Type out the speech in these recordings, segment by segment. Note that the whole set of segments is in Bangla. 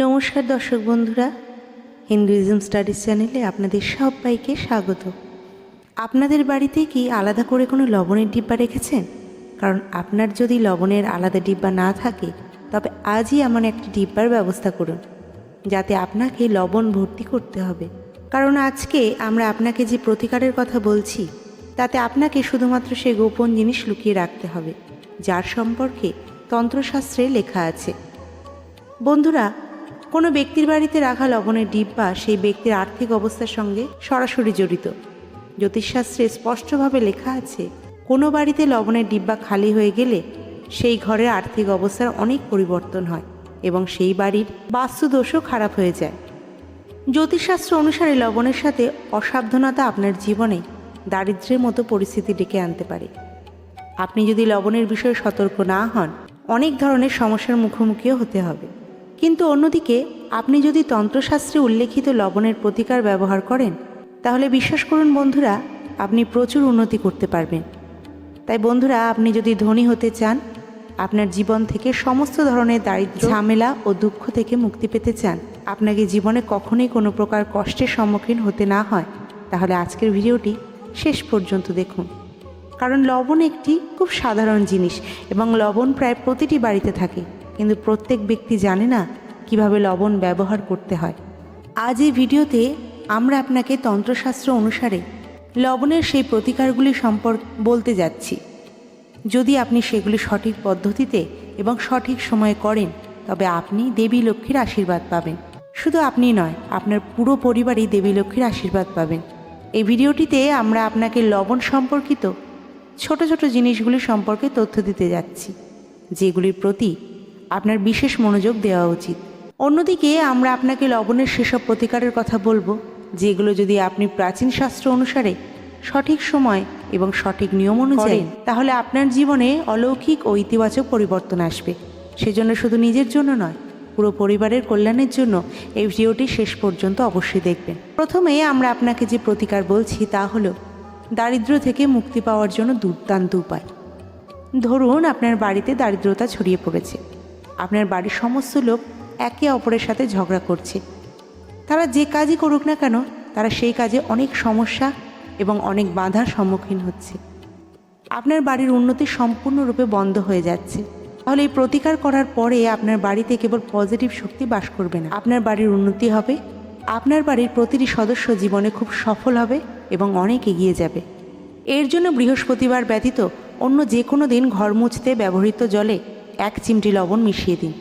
নমস্কার দর্শক বন্ধুরা হিন্দুইজম স্টাডিজ চ্যানেলে আপনাদের সবাইকে স্বাগত। আপনাদের বাড়িতে কি আলাদা করে কোনো লবণের ডিব্বা রেখেছেন? কারণ আপনার যদি লবণের আলাদা ডিব্বা না থাকে, তবে আজই এমন একটি ডিব্বার ব্যবস্থা করুন, যাতে আপনাকে লবণ ভর্তি করতে হবে। কারণ আজকে আমরা আপনাকে যে প্রতিকারের কথা বলছি, তাতে আপনাকে শুধুমাত্র সে গোপন জিনিস লুকিয়ে রাখতে হবে, যার সম্পর্কে তন্ত্রশাস্ত্রে লেখা আছে। বন্ধুরা কোনো ব্যক্তির বাড়িতে রাখা লবণের ডিব্বা সেই ব্যক্তির আর্থিক অবস্থার সঙ্গে সরাসরি জড়িত। জ্যোতিষশাস্ত্রে স্পষ্টভাবে লেখা আছে, কোনো বাড়িতে লবণের ডিব্বা খালি হয়ে গেলে সেই ঘরের আর্থিক অবস্থার অনেক পরিবর্তন হয় এবং সেই বাড়ির বাস্তুদোষও খারাপ হয়ে যায়। জ্যোতিষশাস্ত্র অনুসারে লবণের সাথে অসাবধানতা আপনার জীবনে দারিদ্র্যের মতো পরিস্থিতি ডেকে আনতে পারে। আপনি যদি লবণের বিষয়ে সতর্ক না হন, অনেক ধরনের সমস্যার মুখোমুখিও হতে হবে। কিন্তু অন্যদিকে, আপনি যদি তন্ত্রশাস্ত্রে উল্লেখিত লবণের প্রতিকার ব্যবহার করেন, তাহলে বিশ্বাস করুন বন্ধুরা, আপনি প্রচুর উন্নতি করতে পারবেন। তাই বন্ধুরা, আপনি যদি ধনী হতে চান, আপনার জীবন থেকে সমস্ত ধরনের দারিদ্র, ঝামেলা ও দুঃখ থেকে মুক্তি পেতে চান, আপনাকে জীবনে কখনোই কোনো প্রকার কষ্টের সম্মুখীন হতে না হয়, তাহলে আজকের ভিডিওটি শেষ পর্যন্ত দেখুন। কারণ লবণ একটি খুব সাধারণ জিনিস এবং লবণ প্রায় প্রতিটি বাড়িতে থাকে। কিন্তু প্রত্যেক ব্যক্তি জানে না কীভাবে লবণ ব্যবহার করতে হয়। আজ এই ভিডিওতে আমরা আপনাকে তন্ত্রশাস্ত্র অনুসারে লবণের সেই প্রতিকারগুলি সম্পর্কে বলতে যাচ্ছি। যদি আপনি সেগুলি সঠিক পদ্ধতিতে এবং সঠিক সময়ে করেন, তবে আপনি দেবী লক্ষ্মীর আশীর্বাদ পাবেন। শুধু আপনি নয়, আপনার পুরো পরিবারই দেবী লক্ষ্মীর আশীর্বাদ পাবেন। এই ভিডিওটিতে আমরা আপনাকে লবণ সম্পর্কিত ছোট ছোট জিনিসগুলি সম্পর্কে তথ্য দিতে যাচ্ছি, যেগুলির প্রতি আপনার বিশেষ মনোযোগ দেওয়া উচিত। অন্যদিকে আমরা আপনাকে লবণের সেসব প্রতিকারের কথা বলব যেগুলো যদি আপনি প্রাচীন শাস্ত্র অনুসারে সঠিক সময় এবং সঠিক নিয়ম অনুযায়ী তাহলে আপনার জীবনে অলৌকিক ও ইতিবাচক পরিবর্তন আসবে। সেজন্য শুধু নিজের জন্য নয় পুরো পরিবারের কল্যাণের জন্য এই ভিডিওটি শেষ পর্যন্ত অবশ্যই দেখবেন। প্রথমে আমরা আপনাকে যে প্রতিকার বলছি তা হলো দারিদ্র্য থেকে মুক্তি পাওয়ার জন্য দুর্দান্ত উপায়। ধরুন আপনার বাড়িতে দারিদ্রতা ছড়িয়ে পড়েছে। আপনার বাড়ির সমস্ত লোক একে অপরের সাথে ঝগড়া করছে। তারা যে কাজই করুক না কেন, তারা সেই কাজে অনেক সমস্যা এবং অনেক বাধার সম্মুখীন হচ্ছে। আপনার বাড়ির উন্নতি সম্পূর্ণরূপে বন্ধ হয়ে যাচ্ছে। তাহলে এই প্রতিকার করার পরে আপনার বাড়িতে কেবল পজিটিভ শক্তি বাস করবে না। আপনার বাড়ির উন্নতি হবে, আপনার বাড়ির প্রতিটি সদস্য জীবনে খুব সফল হবে এবং অনেক এগিয়ে যাবে। এর জন্য বৃহস্পতিবার ব্যতীত অন্য যে কোনো দিন ঘর মুছতে ব্যবহৃত জলে এক চিমটি লবণ মিশিয়ে দিন।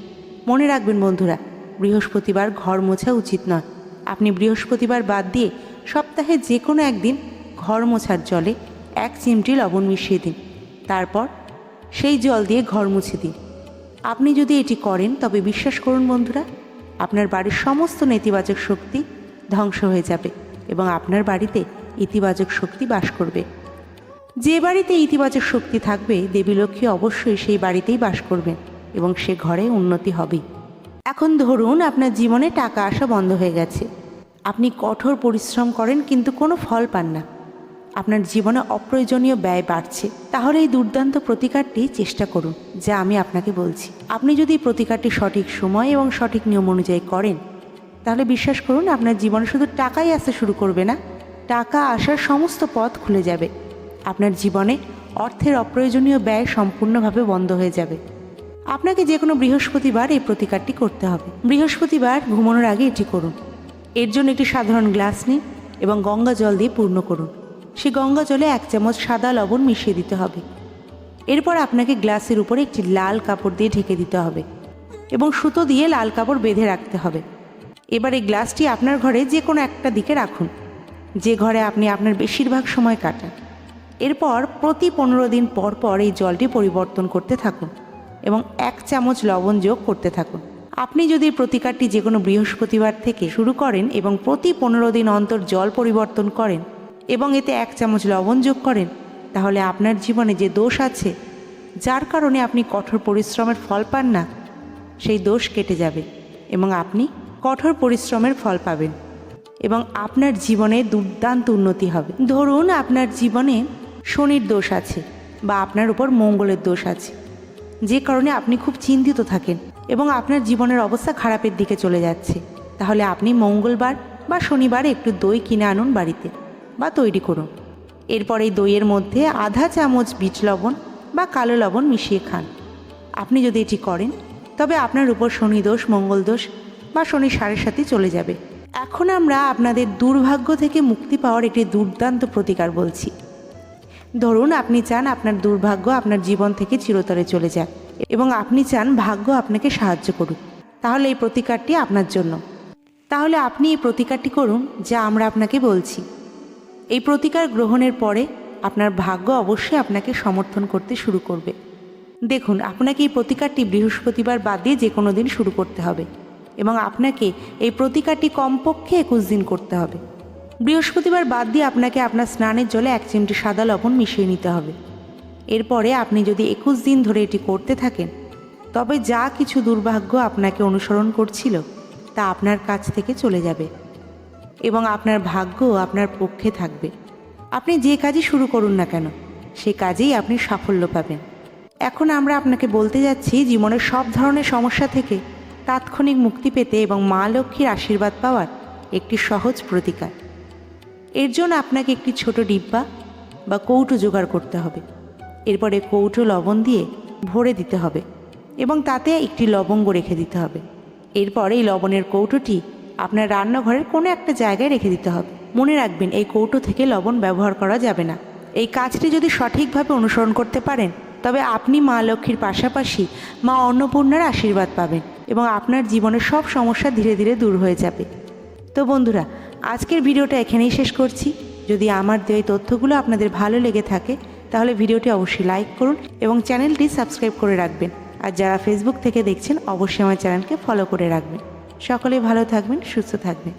মনে রাখবেন বন্ধুরা, বৃহস্পতিবার ঘর মোছা উচিত নয়। আপনি বৃহস্পতিবার বাদ দিয়ে সপ্তাহে যে কোনো একদিন ঘর মোছার জলে এক চিমটি লবণ মিশিয়ে দিন। তারপর সেই জল দিয়ে ঘর মুছে দিন। আপনি যদি এটি করেন, তবে বিশ্বাস করুন বন্ধুরা, আপনার বাড়ির সমস্ত নেতিবাচক শক্তি ধ্বংস হয়ে যাবে এবং আপনার বাড়িতে ইতিবাচক শক্তি বাস করবে। যে বাড়িতে ইতিবাচক শক্তি থাকবে, দেবী লক্ষ্মী অবশ্যই সেই বাড়িতেই বাস করবেন এবং সে ঘরে উন্নতি হবেই এখন ধরুন আপনার জীবনে টাকা আসা বন্ধ হয়ে গেছে। আপনি কঠোর পরিশ্রম করেন কিন্তু কোনো ফল পান না। আপনার জীবনে অপ্রয়োজনীয় ব্যয় বাড়ছে। তাহলে এই দুর্দান্ত প্রতিকারটি চেষ্টা করুন, যা আমি আপনাকে বলছি। আপনি যদি প্রতিকারটি সঠিক সময় এবং সঠিক নিয়ম অনুযায়ী করেন, তাহলে বিশ্বাস করুন আপনার জীবনে শুধু টাকাই আসতে শুরু করবে না, টাকা আসার সমস্ত পথ খুলে যাবে। আপনার জীবনে অর্থের অপ্রয়োজনীয় ব্যয় সম্পূর্ণভাবে বন্ধ হয়ে যাবে। আপনাকে যে কোনো বৃহস্পতিবার এই প্রতিকারটি করতে হবে। বৃহস্পতিবার ঘুমানোর আগে এটি করুন। এর জন্য একটি সাধারণ গ্লাস নিন এবং গঙ্গা জল দিয়ে পূর্ণ করুন। সে গঙ্গা জলে এক চামচ সাদা লবণ মিশিয়ে দিতে হবে। এরপর আপনাকে গ্লাসের উপরে একটি লাল কাপড় দিয়ে ঢেকে দিতে হবে এবং সুতো দিয়ে লাল কাপড় বেঁধে রাখতে হবে। এবার এই গ্লাসটি আপনার ঘরে যে কোনো একটা দিকে রাখুন। যে ঘরে আপনি আপনার বেশিরভাগ সময় কাটান। এরপর প্রতি পনেরো দিন পর পর এই জলটি পরিবর্তন করতে থাকুন এবং এক চামচ লবণ যোগ করতে থাকুন। আপনি যদি প্রতিকারটি যে কোনো বৃহস্পতিবার থেকে শুরু করেন এবং প্রতি পনেরো দিন অন্তর জল পরিবর্তন করেন এবং এতে এক চামচ লবণ যোগ করেন, তাহলে আপনার জীবনে যে দোষ আছে, যার কারণে আপনি কঠোর পরিশ্রমের ফল পান না, সেই দোষ কেটে যাবে এবং আপনি কঠোর পরিশ্রমের ফল পাবেন এবং আপনার জীবনে দুর্দান্ত উন্নতি হবে। ধরুন আপনার জীবনে শনির দোষ আছে বা আপনার উপর মঙ্গলের দোষ আছে। যে কারণে আপনি খুব চিন্তিত থাকেন এবং আপনার জীবনের অবস্থা খারাপের দিকে চলে যাচ্ছে। তাহলে আপনি মঙ্গলবার বা শনিবার একটু দই কিনে আনুন বাড়িতে বা তৈরি করুন। এরপর এই দইয়ের মধ্যে আধা চামচ বীজ লবণ বা কালো লবণ মিশিয়ে খান। আপনি যদি এটি করেন, তবে আপনার উপর শনি দোষ, মঙ্গল দোষ বা শনি সাড়ের সাথে চলে যাবে। এখন আমরা আপনাদের দুর্ভাগ্য থেকে মুক্তি পাওয়ার একটি দুর্দান্ত প্রতিকার বলছি। ধরুন আপনি চান আপনার দুর্ভাগ্য আপনার জীবন থেকে চিরতরে চলে যাক এবং আপনি চান ভাগ্য আপনাকে সাহায্য করুক। তাহলে এই প্রতিকারটি আপনার জন্য। তাহলে আপনি এই প্রতিকারটি করুন যা আমরা আপনাকে বলছি। এই প্রতিকার গ্রহণের পরে আপনার ভাগ্য অবশ্যই আপনাকে সমর্থন করতে শুরু করবে। দেখুন, আপনাকে এই প্রতিকারটি বৃহস্পতিবার বাদ যে কোনো দিন শুরু করতে হবে এবং আপনাকে এই প্রতিকারটি কমপক্ষে একুশ দিন করতে হবে। বৃহস্পতিবার বাদ দিয়ে আপনাকে আপনার স্নানের জলে এক চিমটি সাদা লবণ মিশিয়ে নিতে হবে। এরপরে আপনি যদি একুশ দিন ধরে এটি করতে থাকেন, তবে যা কিছু দুর্ভাগ্য আপনাকে অনুসরণ করছিল, তা আপনার কাছ থেকে চলে যাবে এবং আপনার ভাগ্য আপনার পক্ষে থাকবে। আপনি যে কাজই শুরু করুন না কেন, সে কাজেই আপনি সাফল্য পাবেন। এখন আমরা আপনাকে বলতে যাচ্ছি, জীবনের সব ধরনের সমস্যা থেকে তাৎক্ষণিক মুক্তি পেতে এবং মা লক্ষ্মীর আশীর্বাদ পাওয়ার একটি সহজ প্রতিকার। এর জন্য আপনাকে একটি ছোট ডিব্বা বা কৌটো জোগাড় করতে হবে। এরপরে কৌটো লবণ দিয়ে ভরে দিতে হবে এবং তাতে একটি লবঙ্গ রেখে দিতে হবে। এরপর এই লবণের কৌটোটি আপনার রান্নাঘরের কোনো একটা জায়গায় রেখে দিতে হবে। মনে রাখবেন, এই কৌটো থেকে লবণ ব্যবহার করা যাবে না। এই কাজটি যদি সঠিকভাবে অনুসরণ করতে পারেন, তবে আপনি মা লক্ষ্মীর পাশাপাশি মা অন্নপূর্ণার আশীর্বাদ পাবেন এবং আপনার জীবনের সব সমস্যা ধীরে ধীরে দূর হয়ে যাবে। তো বন্ধুরা আজকের ভিডিওটা এখানেই শেষ করছি। যদি আমার দেওয়া তথ্যগুলো আপনাদের ভালো লেগে থাকে, তাহলে ভিডিওটি অবশ্যই লাইক করুন এবং চ্যানেলটি সাবস্ক্রাইব করে রাখবেন। আর যারা ফেসবুক থেকে দেখছেন, অবশ্যই আমার চ্যানেলকে ফলো করে রাখবেন। সকলে ভালো থাকবেন, সুস্থ থাকবেন।